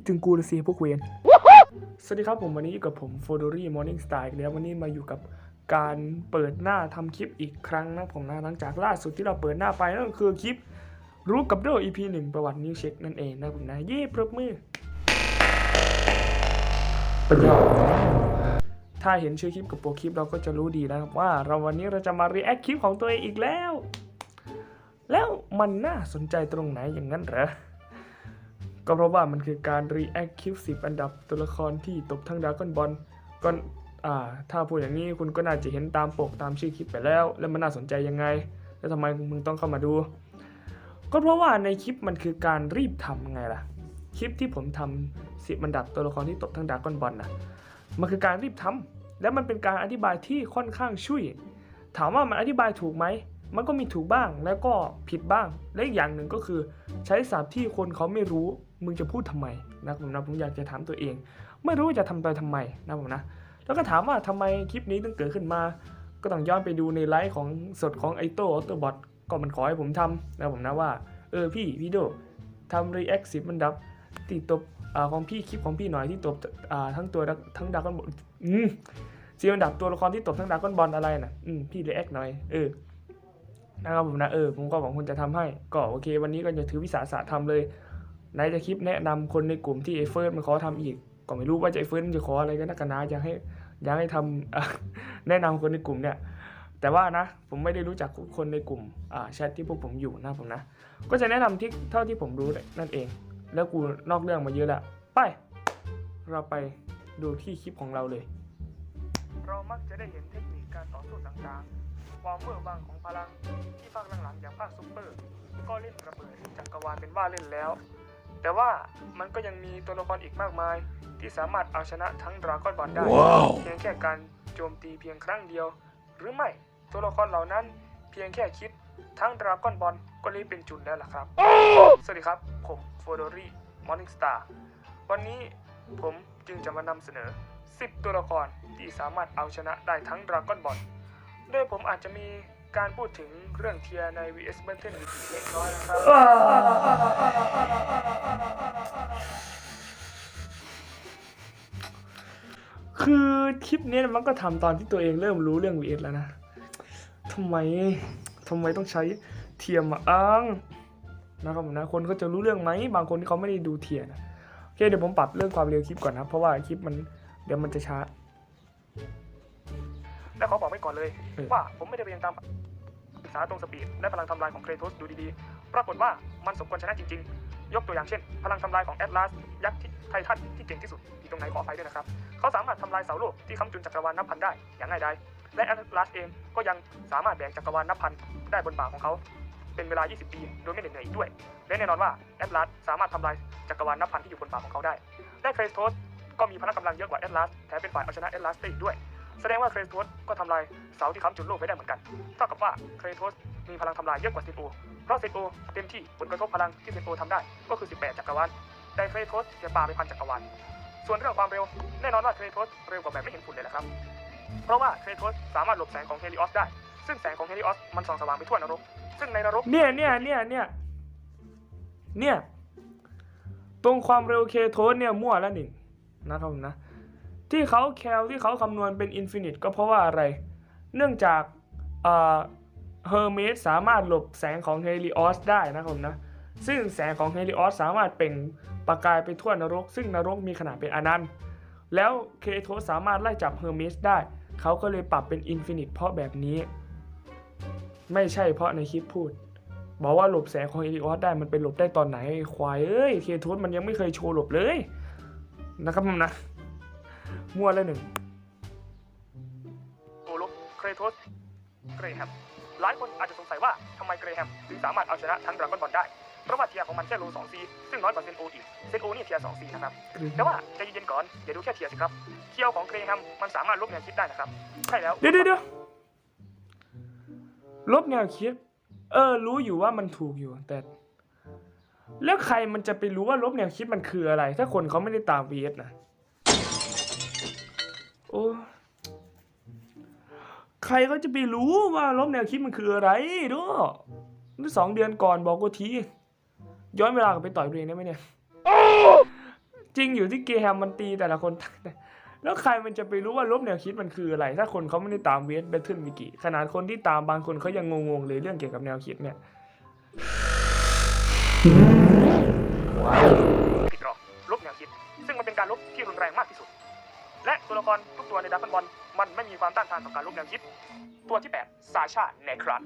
ดถึงกูละสิพวกเวนสวัสดีครับผมวันนี้อยู่กับผมโฟโดรี่มอร์นิ่งสไตล์แล้ววันนี้มาอยู่กับการเปิดหน้าทำคลิปอีกครั้งนะผมนะหลังจากล่าสุดที่เราเปิดหน้าไปนั่นก็คือคลิปรู้กับโด EP หนึ่งประวัตินิวเช็คนั่นเองนะผมนะเย่ปรบมือปัญญาถ้าเห็นชื่อคลิปกับโปรคลิปเราก็จะรู้ดีแล้วครับว่าเราวันนี้เราจะมา react คลิปของตัวเองอีกแล้ว แล้วมันน่าสนใจตรงไหนอย่างนั้นเหรอ ก็เพราะว่ามันคือการ react คลิป 10 อันดับตัวละครที่ตบทั้งดราก้อนบอลก็อ่าถ้าพูดอย่างนี้คุณก็น่าจะเห็นตามปกตามชื่อคลิปไปแล้ว แล้วมันน่าสนใจยังไง แล้วทำไมมึงต้องเข้ามาดู ก็เพราะว่าในคลิปมันคือการรีบทำไงล่ะ คลิปที่ผมทำสิบอันดับตัวละครที่ตบทั้งดราก้อนบอลนะมันคือการรีบทำแล้วมันเป็นการอธิบายที่ค่อนข้างช่วย ถามว่ามันอธิบายถูกไหม มันก็มีถูกบ้างแล้วก็ผิดบ้าง และอีกอย่างหนึ่งก็คือ ใช้ศัพท์ที่คนเขาไม่รู้ มึงจะพูดทำไมนะผมนะผมอยากจะถามตัวเอง ไม่รู้จะทำไปทำไมนะผมนะ แล้วก็ถามว่าทำไมคลิปนี้ถึงเกิดขึ้นมา ก็ต้องย้อนไปดูในไลฟ์ของสดของไอโต้ออโต้บอทก็มันขอให้ผมทำนะผมนะว่า เออพี่พี่โดทำรีแอคสิบมันดับติดตบอ่าของพี่คลิปของพี่หน่อยที่ตบอ่าทั้งตัวทั้งดราก้อนบอลอืมซีอันดับตัวละครที่ตบทั้งดราก้อนบอลอะไรน่ะอืมพี่รีแอคหน่อยเออ นะครับผมนะเออผมก็หวังคุณจะทำให้ ก็โอเค วันนี้ก็จะถือวิสาสะทำเลยไหนจะคลิปแนะนำคนในกลุ่มที่ไอเฟิร์สมันขอทำอีก ก็ไม่รู้ว่าจะไอ้เฟิร์สมันจะขออะไรกันนักกันนาอยากให้อยากให้ทำอะแนะนำคนในกลุ่มเนี่ยแต่ว่านะผมไม่ได้รู้จักคนในกลุ่มอ่าแชทที่พวกผมอยู่นะผมนะ ก็จะแนะนำที่เท่าที่ผมรู้นั่นเอง แล้วกูนอกเรื่องมาเยอะละไป เราไปดูที่คลิปของเราเลย เรามักจะได้เห็นเทคนิคการต่อสู้ต่างๆ ความเมื่อร์บางของพลังที่ภาคหลังๆอย่างภาคซุปเปอร์ ก็เล่นระเบิดจักรวาลเป็นว่าเล่นแล้ว แต่ว่ามันก็ยังมีตัวละครอีกมากมาย ที่สามารถเอาชนะทั้งดราก้อนบอลได้เพียงแค่การโจมตีเพียงครั้งเดียว หรือไม่ตัวละครเหล่านั้นเพียงแค่คิดทั้งดราก้อนบอลก็เรียกเป็นจุนแล้วล่ะครับ สวัสดีครับ ผมโฟโดรี่มอร์นิ่งสตาร์วันนี้ผมจึงจะมานำเสนอ 10 ตัวละครที่สามารถเอาชนะได้ทั้งดราก้อนบอล โดยผมอาจจะมีการพูดถึงเรื่องเทียร์ใน VS b a t t l e เล็กน้อยนะครับ คือคลิปนี้มันก็ทำตอนที่ตัวเองเริ่มรู้เรื่อง VS แล้วนะทำไมทำไมต้องใช้เทียมอ้างนะครับผมนะคนก็จะรู้เรื่องไหมบางคนที่เขาไม่ได้ดูเทียนะโอเคเดี๋ยวผมปรับเรื่องความเร็วคลิปก่อนนะเพราะว่าคลิปมันเดี๋ยวมันจะช้า และขอบอกไว้ก่อนเลยเออว่าผมไม่ได้เรียนตามศึกษาตรงสปีดและพลังทำลายของเครโทสดูดีๆ ปรากฏว่ามันสมควรชนะจริงๆ ยกตัวอย่างเช่น พลังทำลายของแอตลาสยักษ์ที่ไททันที่เก่งที่สุดอยู่ตรงไหนขออภัยด้วยนะครับ เขาสามารถทำลายเสาโลกที่ค้ำจุนจักรวาลนับพันได้อย่างง่ายดายและแอตลาสเองก็ยังสามารถแบกจักรวาลนับพันได้บนบ่าของเขา เป็นเวลา 20 ปีโดยไม่เหน็ดเหนื่อยอีกด้วย และแน่นอนว่าแอตลาสสามารถทำลายจักรวาลนับพันที่อยู่บนบ่าของเขาได้และเครโทสก็มีพละกำลังเยอะกว่าแอตลาสแถมเป็นฝ่ายเอาชนะแอตลาสได้อีกด้วย แสดงว่าเครโทสก็ทำลายเสาที่ค้ำจุนโลกไว้ได้เหมือนกัน เท่ากับว่าเครโทสมีพลังทำลายเยอะกว่าเซนโอ เพราะเซนโอเต็มที่ผลกระทบพลังที่เซนโอทำได้ก็คือ 18 จักรวาล แต่เครโทสจะปาไปพันจักรวาล ส่วนเรื่องความเร็วแน่นอนว่าเครโทสเร็วกว่าแบบไม่เห็นฝุ่นเลยแหละครับ เพราะว่าเครโทสสามารถหลบแสงของเฮลิออสได้ ซึ่งแสงของเฮลิออสมันส่องสว่างไปทั่วนรก ซึ่งในนรก เนี่ยเนี่ยเนี่ยเนี่ยเนี่ย ตรงความเร็วเคโทสเนี่ยมั่วแล้วหนึ่นะครับผมนะ ที่เขาแคลที่เขาคำนวณเป็นอินฟินิตก็เพราะว่าอะไร เนื่องจากเฮอร์เมสสามารถหลบแสงของเฮลิออสได้นะครับผมนะ ซึ่งแสงของเฮลิออสสามารถเปล่งประกายไปทั่วนรก ซึ่งนรกมีขนาดเป็นอนันต์ แล้วเคโทสสามารถไล่จับเฮอร์เมสได้ เขาก็เลยปรับเป็นอินฟินิตเพราะแบบนี้ ไม่ใช่เพราะในคลิปพูด บอกว่าหลบแสงของเฮลิออสได้มันเป็นหลบได้ตอนไหน ควายเอ้ย เคโทสมันยังไม่เคยโชว์หลบเลยนะครับผมนะ มั่วแล้วหนึ่งโอลุเครโทสเกรแฮมหลายคนอาจจะสงสัยว่าทำไมเกรแฮมถึงสามารถเอาชนะทั้งดราก้อนบอลได้ เพราะว่าเทียร์ของมันแค่โล 2C ซึ่งน้อยกว่าเซนโออีก เซนโอนี่เทียร์ 2C นะครับ แต่ว่าใจเย็นๆก่อนอย่าดูแค่เทียร์สิครับเคียวของเกรแฮมมันสามารถลบแนวคิดได้นะครับ ใช่แล้ว เดี๋ยวเดี๋ยวลบแนวคิด เออ รู้อยู่ว่ามันถูกอยู่ แต่ แล้วใครมันจะไปรู้ว่าลบแนวคิดมันคืออะไร ถ้าคนเขาไม่ได้ตาม VS นะ โอ้ใครก็จะไปรู้ว่าลบแนวคิดมันคืออะไรด้วยนี่สองเดือนก่อนบอกกูที ย้อนเวลากลับไปต่อยตัวเองได้ไหมเนี่ยจริงอยู่ที่เกแฮมมันตีแต่ละคน แล้วใครมันจะไปรู้ว่าลบแนวคิดมันคืออะไร ถ้าคนเขาไม่ได้ตามเวทแบทเทิลวิกิขนาดคนที่ตามบางคนเขายังงงๆเลยเรื่องเกี่ยวกับแนวคิดเนี่ยผิดหรอกลบแนวคิด ซึ่งมันเป็นการลบที่รุนแรงมากที่สุด และตัวละครทุกตัวในดักบอลมันไม่มีความต้านทานต่อการลบแนวคิด ตัวที่ 8 ซาชาเนครัน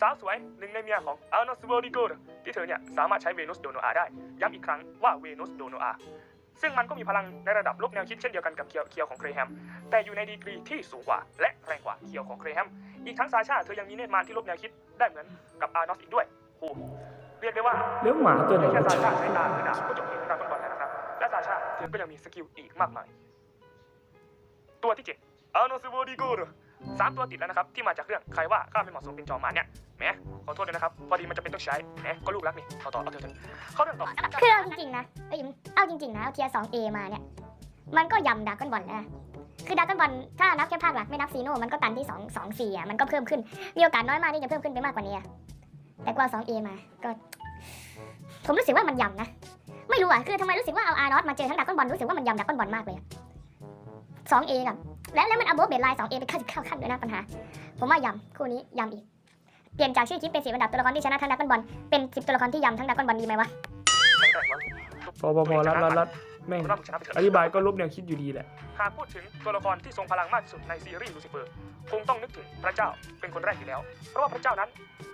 สาวสวยหนึ่งในเมียของอัลนอสเวอร์ดิโกที่เธอเนี่ยสามารถใช้เวนุสโดโนอาได้ ย้ำอีกครั้งว่าเวนุสโดโนอาซึ่งมันก็มีพลังในระดับลบแนวคิดเช่นเดียวกันกับเคียวเคียวของเครแฮม แต่อยู่ในดีกรีที่สูงกว่า และแรงกว่าเคียวของเครแฮม อีกทั้งซาชาเธอยังมีเนตรมารที่ลบแนวคิดได้เหมือนกับอาร์นอสอีกด้วยโอ้โหเรียกได้ว่าแล้วหมาตัวไหนแค่วะซาชาใช้ตาหรือดาบก็จบเกมดราก้อนบอลแล้วนะครับ และซาชาเธอก็ยังมีสกิลอีกมากมาย ตัวที่เจ็ดอาโนซูโบดิโกรสามตัวติดแล้วนะครับ ที่มาจากเรื่องใครว่าข้าไม่เหมาะสมเป็นจอมมารเนี่ยแหมขอโทษด้วยนะครับ พอดีมันจะเป็นต้องใช้แหมก็ลูกรักนี่เอาต่อเอาเถอะเถอะเข้าเรื่องต่อคือเอาจริงๆนะเอ้ยเอาจริงๆนะเอาเทียร์ 2A มาเนี่ยมันก็ยำดากอนบอลนะคือดากอนบอลถ้านับแค่ภาคหลักไม่นับซีโน่มันก็ตันที่2 2 4อะมันก็เพิ่มขึ้นมีโอกาสน้อยมากที่จะเพิ่มขึ้นไปมากกว่านี้อะแต่กว่า 2A มาก็ผมรู้สึกว่ามันยำนะไม่รู้อะคือทำไมรู้สึกว่าเอาอาร์นอตมาเจอทั้งดากอนบอลรู้สึกว่ามันยำดากอนบอลมากเลยอะ 2A กับแล้วแล้วมันเอาโบสเบดไลน์ 2A เปขั้นเข้าขั้นด้วยนะปัญหา ผมว่ายำคู่นี้ยำอีก เปลี่ยนจากชื่อคลิปเป็นสีบอันดับตัวละครที่ชนะทั้งดักบอลเป็นสิบตัวละครที่ยำทั้งดักบอลดีไหมวะพอพอพอรัดรัดรัดแม่งผมว่ามึงชนะไปเถอะอธิบายก็ลบแนวคิดอยู่ดีแหละ หากพูดถึงตัวละครที่ทรงพลังมากที่สุดในซีรีส์ลูซิเฟอร์คงต้องนึกถึงพระเจ้าเป็นคนแรกอยู่แล้ว เพราะว่าพระเจ้านั้น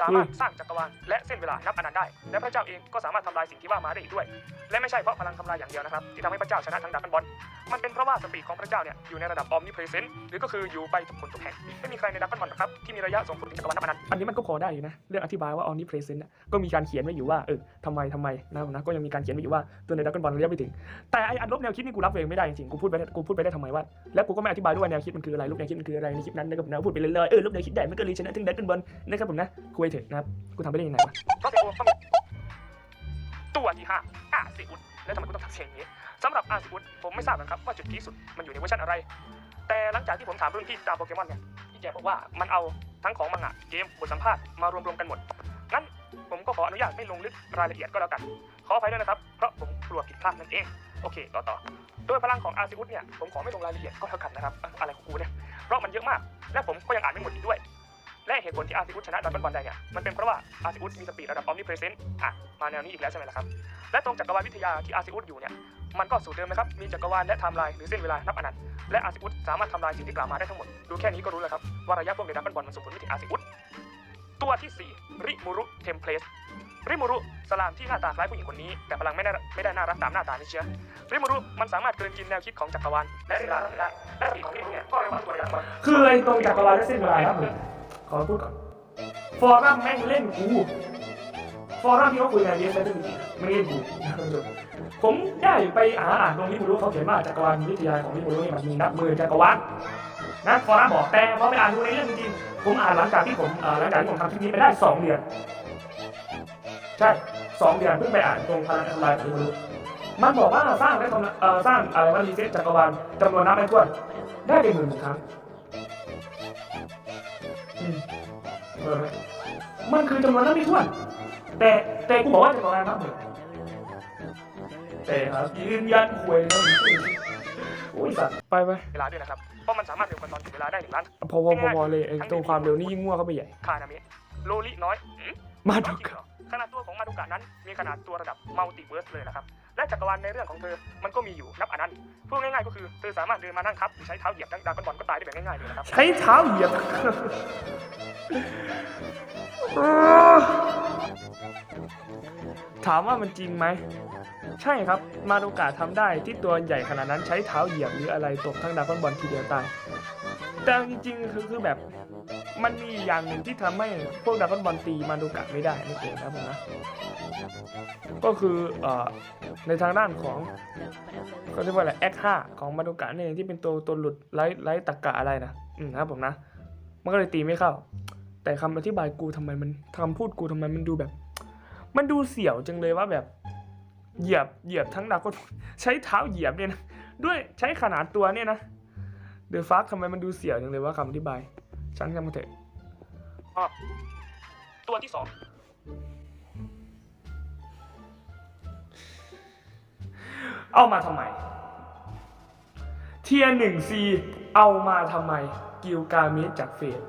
สามารถสร้างจักรวาลและเส้นเวลานับอนันต์ได้ และพระเจ้าเองก็สามารถทำลายสิ่งที่ว่ามาได้อีกด้วย และไม่ใช่เพราะพลังทำลายอย่างเดียวนะครับ ที่ทำให้พระเจ้าชนะทั้งดักกันบอลมันเป็นเพราะว่าสปีดของพระเจ้าเนี่ยอยู่ในระดับออมนิเพรสเซนต์หรือก็คืออยู่ไปทุกคนทุกแห่งไม่มีใครในดักกันบอลนะครับที่มีระยะส่งผลถึงจักรวาลนับอนันต์อันนี้มันก็พอได้อยู่นะเรื่องอธิบายว่า omnipresent น่ะก็มีการเขียนไว้อยู่ว่าเออทำไมทำไมนะนะก็ยังมีการเขียนไว้อยู่ว่าตัวในดักกันบอลระยะไปถึงแต่ไออันลบแนวคิดนี่กูรับเองไม่ได้จริงกูพูดไปกูพูดไปได้ทำไมว่าแล้วกูก็ไม่อธิบายด้วยว่าแนวคิดมันคืออะไรลบแนวคิดมันคืออะไรในคลิปนั้นนะครับผมนะพูดไปเลยๆเออลบแนวคิดได้มันก็เลยชนะถึงดักกันบอลนะครับผมนะคุยเถอะนะครับกูทำไปได้ยังไงวะตัวที่ห้าอาซิอุสแล้วทำไมกูต้องทักเสียงอย่างนี้สำหรับอาซิอุสผมไม่ทราบนะครับว่าจุดพีคสุดมันอยู่ในเวอร์ชันอะไร แต่หลังจากที่ผมถามรุ่นพี่ตามโปเกมอนเนี่ยพี่แกบอกว่ามันเอาทั้งของมังงะเกมบทสัมภาษณ์มารวมๆกันหมดงั้นผมก็ขออนุญาตไม่ลงลึกรายละเอียดก็แล้วกัน ขออภัยด้วยนะครับ เพราะผมกลัวผิดพลาดนั่นเอง โอเคต่อต่อโดยพลังของอาซิอุสเนี่ยผมขอไม่ลงรายละเอียดก็แล้วกันนะครับอะไรของกูเนี่ยเพราะมันเยอะมาก และผมก็ยังอ่านไม่หมดอีกด้วย และเหตุผลที่อาซิอุสชนะดับเบิลบอลได้เนี่ยมันเป็นเพราะว่าอาซิอุสมีสปีดระดับออมนิเพรสเซนต์อะมาแนวนี้อีกแล้วใช่ไหมล่ะครับและตรงจักรวาลวิทยาที่อาซิอุสอยู่เนี่ยมันก็สูตรเดิมนะครับมีจักรวาลและไทม์ไลน์หรือเส้นเวลานับอนันต์และอาซิอุสสามารถทำลายสิ่งที่กล่าวมาได้ทั้งหมดดูแค่นี้ก็รู้แล้วครับว่าระยะพวกในดับเบิลบอลมันส่งผลไปถึงอาซิอุสตัวที่ 4 ริมูรุเทมเพลส ริมูรุสลามที่หน้าตาคล้ายผู้หญิงคนนี้ แต่พลังไม่ได้ไม่ได้น่ารักตามหน้าตานี่เชียวริมูรุมันสามารถเกินกินแนวคิดของจักรวาลและเวลาได้และสปีดของริมูรุเนี่ยก็เร็วกว่าตัวในดับเบิลคือไอ้ตรงจักรวาลและเส้นเวลาครับผมขอพูดก่อนฟอรัมแม่งเล่นกูฟอรัมที่เขาคุยกันเยอะไปจริงๆไม่เล่นกูผมได้ไปอ่านอ่านตรงนี้ผมรู้เขาเขียนว่าจักรวาลวิทยาของที่ผมรู้นี่มันมีนับมือจักรวาลนะฟอรัมบอกแต่พอไปอ่านดูในเรื่องจริงผมอ่านหลังจากที่ผมหลังจากที่ผมทำคลิปนี้ไปได้สองเดือน ใช่สองเดือนเพิ่งไปอ่านตรงพลังทำลายของที่ผมรู้มันบอกว่าสร้างและทำเอ่อสร้างอะไรว่ารีเซ็ตจักรวาลจำนวนนับไม่ถ้วนได้เป็นหมื่นครั้งอืมเออมันคือจำนวนนั้นไม่ถ้วน แต่แต่กูบอกว่าจะประมาณนับหมื่นแต่ครับยืนยันหวยแล้วโอ้ยสัตว์ไปไปเวลาด้วยนะครับเพราะมันสามารถเร็วกว่าตอนถึงเวลาได้หนึ่งล้านพอพอพอพอเลยไอ้ตรงความเร็วนี่ยิ่งมั่วเข้าไปใหญ่คานามิโลลิน้อยอืมมาน้ดูอยจริงกันเหรอ ขนาดตัวของมาดูกะนั้นมีขนาดตัวระดับมัลติเวิร์สเลยนะครับ และจักรวาลในเรื่องของเธอ มันก็มีอยู่นับอนันต์พูดง่ายๆก็คือเธอสามารถเดินมานั่งทับหรือใช้เท้าเหยียบดังดากอนบอลก็ตายได้แบบง่ายๆเลยนะครับ ใช้เท้าเหยียบถามว่ามันจริงไหม ใช่ครับ มาโดกะทำได้ที่ตัวใหญ่ขนาดนั้นใช้เท้าเหยียบหรืออะไรตบทั้งดากอนบอลทีเดียวตาย แต่จริงๆคือคือแบบ มันมีอย่างหนึ่งที่ทำให้พวกดรากบอลตีมาโดกะไม่ได้นั่นเองนะผมนะ ก็คือเอ่อในทางด้านของเขาเรียกว่าอะไรแอคห้าของมาโดกะเนี่ยที่เป็นตัวตัวหลุดไร้ไร้ตะกะอะไรนะอืมนะผมนะ มันก็เลยตีไม่เข้า แต่คำอธิบายกูทำไมมันคำพูดกูทำไมมันดูแบบ มันดูเสี่ยวจังเลยว่าแบบ เหยียบเหยียบทั้งดาวก็ใช้เท้าเหยียบเนี่ยนะด้วยใช้ขนาดตัวเนี่ยนะ เดอะฟักทำไมมันดูเสี่ยวจังเลยว่าคำอธิบายช่างกันมาเถอะตัวที่สองเอามาทำไม เทียหนึ่งซีเอามาทำไม กิลกาเมสจากเฟส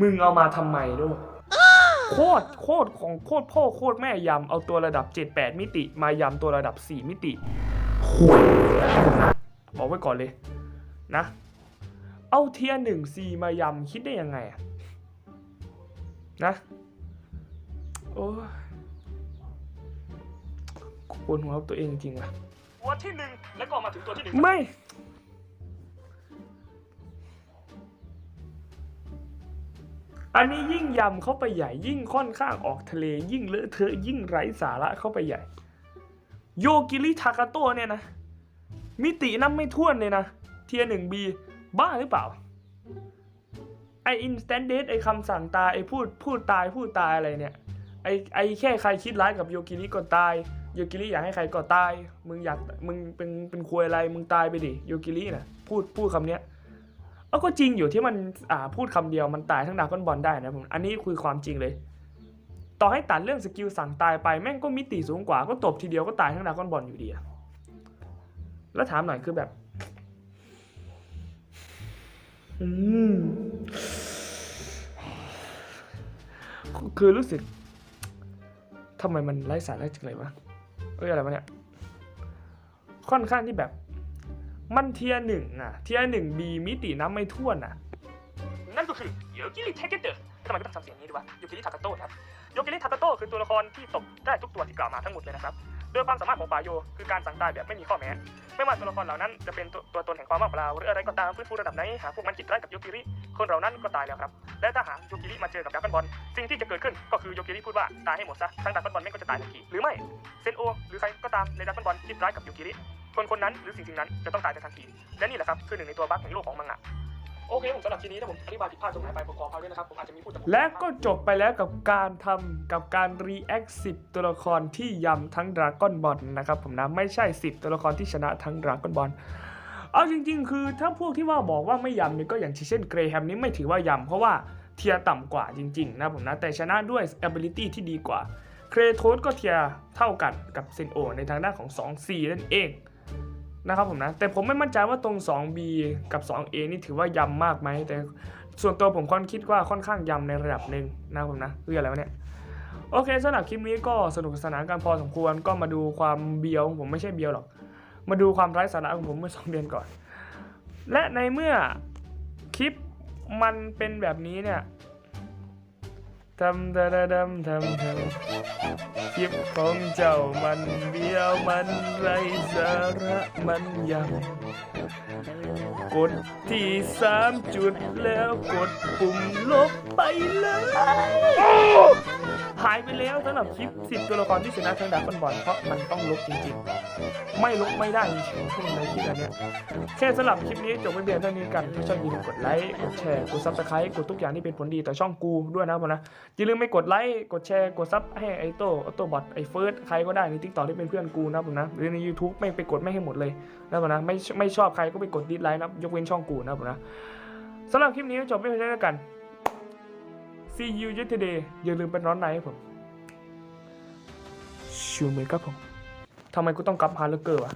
มึงเอามาทำไมด้วยโคตรโคตรของโคตรพ่อโคตรแม่ยำเอาตัวระดับ 7-8 มิติ มายำตัวระดับ 4 มิติห่วยบอกไว้ก่อนเลยนะ เอาเทียหนึ่งซีมายำคิดได้ยังไงอะนะโอ้ยกูปวดหัวกับตัวเองจริงๆว่ะตัวที่หนึ่งแล้วก็มาถึงตัวที่หนึ่งไม่อันนี้ยิ่งยำเข้าไปใหญ่ยิ่งค่อนข้างออกทะเลยิ่งเลอะเทอะยิ่งไร้สาระเข้าไปใหญ่ โยกิริทากาโตะเนี่ยนะ มิตินับไม่ถ้วนเลยนะ เทียหนึ่งบี บ้าหรือเปล่าไออินสแตนเดไอคำสั่งตายไอพูดพูดตายพูดตายอะไรเนี่ยไอไอแค่ใครคิดร้ายกับโยกิริก็ตายโยกิริอยากให้ใครก็ตาย มึงอยากมึงเป็นเป็นควยอะไรมึงตายไปดิโยกิรินะพูดพูดคำเนี้ยเอาก็จริงอยู่ที่มันอ่าพูดคำเดียวมันตายทั้งดราก้อนบอลได้นะผมอันนี้คือความจริงเลย ต่อให้ตัดเรื่องสกิลสั่งตายไปแม่งก็มิติสูงกว่าก็ตบทีเดียวก็ตายทั้งดราก้อนบอลอยู่ดีอะแล้วถามหน่อยคือแบบ คือรู้สึกทำไมมันไร้สาระจังเลยวะเอ้ยอะไรวะเนี่ย ค่อนข้างที่แบบ มันเทียหนึ่งอะเทียหนึ่งบีมิติน้ำไม่ท่วนอะนั่นก็คือโยกิริเทเกเตอร์ทำไมก็ต้องทำเสียงนี้ด้วยวะโยกิริทากาโตะครับโยกิริทากาโตะคือตัวละครที่ตบได้ทุกตัวที่กล่าวมาทั้งหมดเลยนะครับ โดยความสามารถของปาโยคือการสั่งตายแบบไม่มีข้อแม้ ไม่ว่าตัวละครเหล่านั้นจะเป็นตัวตนแห่งความว่างเปล่าหรืออะไรก็ตามฟื้นฟูระดับไหนหากพวกมันจิตร้ายกับโยกิริคนเหล่านั้นก็ตายแล้วครับ และถ้าหากโยกิริมาเจอกับดราก้อนบอลสิ่งที่จะเกิดขึ้นก็คือโยกิริพูดว่าตายให้หมดซะทั้งดราก้อนบอลแม่งก็จะตายทันทีหรือไม่เซนโอหรือใครก็ตามในดราก้อนบอลจิตร้ายกับโยกิริคนคนนั้นหรือสิ่งสิ่งนั้นจะต้องตายในทันทีและนี่แหละครับคือหนึ่งในตัวบั๊กแห่งโลกของมังงะ โอเคผมสำหรับทีนี้ถ้าผมอธิบายผิดพลาดตรงไหนไปผมขออภัยด้วยนะครับผมอาจจะมีพูดแต่และก็จบไปแล้วกับการทำกับการ react 10ตัวละครที่ยำทั้งดราก้อนบอลนะครับผมนะไม่ใช่ 10 ตัวละครที่ชนะทั้งดราก้อนบอลเอาจริง ๆ คือถ้าพวกที่ว่าบอกว่าไม่ยำเนี่ยก็อย่างเช่นเกรแฮมนี้ไม่ถือว่ายำเพราะว่าเทียร์ต่ำกว่าจริง ๆ นะผมนะแต่ชนะด้วย ability ที่ดีกว่าเครโทสก็เทียร์เท่ากันกับเซนโอในทางด้านของ 2C นั่นเอง นะครับผมนะแต่ผมไม่มั่นใจว่าตรง 2B กับ 2A นี่ถือว่ายำมากไหมแต่ส่วนตัวผมค่อนคิดว่าค่อนข้างยำในระดับหนึ่งนะครับผมนะคืออะไรวะเนี่ยโอเคสำหรับคลิปนี้ก็สนุกสนานกันพอสมควรก็มาดูความเบียวของผมไม่ใช่เบียวหรอก มาดูความไร้สาระของผมเมื่อสองเดือนก่อน และในเมื่อคลิปมันเป็นแบบนี้เนี่ย ทำดาดำทำทำคลิปของเจ้ามันเบี้ยวมันไรสาระมันยัง กดที่สามจุดแล้วกดปุ่มลบไปเลย หายไปแล้วสำหรับคลิป 10 ตัวละครที่ชนะทางดาบอลเพราะมันต้องลบจริงๆ ไม่ลบไม่ได้จริงๆพวกในคลิปอันเนี้ยแค่สำหรับคลิปนี้จบไปเพียงเท่านี้กันถ้าชอบอย่าลืมกดไลค์กดแชร์กดซับสไครต์กดทุกอย่างที่เป็นผลดีต่อช่องกูด้วยนะผมนะอย่าลืมไม่กดไลค์กดแชร์กดซับให้ไอโต้ไอโต้บอทไอเฟิร์สใครก็ได้ในทิกตอกที่เป็นเพื่อนกูนะผมนะหรือใน YouTube ไม่ไปกดไม่ให้หมดเลยนะผมนะไม่ไม่ชอบใครก็ไปกดดิสไลค์นะยกเว้นช่องกูนะผมนะสำหรับคลิปนี้จบไปเพียงเท่านี้กัน See you yesterday อย่าลืมเป็นร้อนในให้ผม ชูมือครับผมทำไมกูต้องกลับฮาร์เลเกอร์วะ